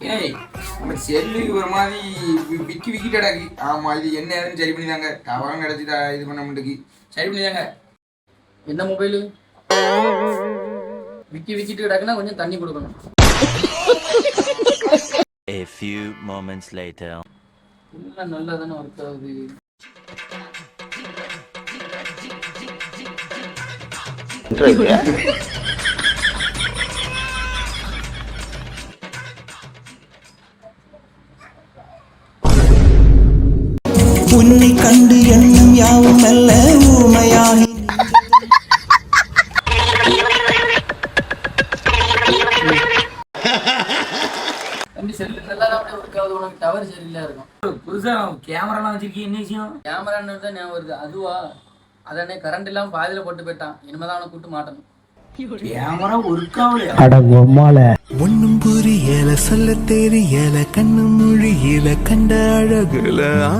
ஏய் நம்ம செல்லு ஒரு மாதிரி விக்கி விக்கிட்டு கிடக்கு ஆமா இது என்ன ஏதுன்னு சரி பண்ணிதாங்க. டவரும் கிடச்சி இது பண்ண மாட்டேங்குது சரி பண்ணிதாங்க. என்ன மொபைலு விக்கி விக்கிட்டு கிடக்குன்னா கொஞ்சம் தண்ணி கொடுக்கணும். A few moments later. எல்லாம் நல்லா தானே ஒர்க் ஆகுது ஆகுது. உனக்கு டவர் சரியில்லை இருக்கும். புதுசா கேமராலாம் வச்சிருக்கீங்க என்ன விஷயம்? கேமரான்னு தான் ஞாபகம் வருது அதுவா? அதானே கரண்ட் இல்லாம பாதியில போட்டு போயிட்டான். இனிமேதான் அவனை கூட்டு மாட்டணும். கேமரா ஒர்க் ஒன்னும் புரியல சொல்ல தெரியல கண்ணு மொழியில கண்ட அழகுல ஆ.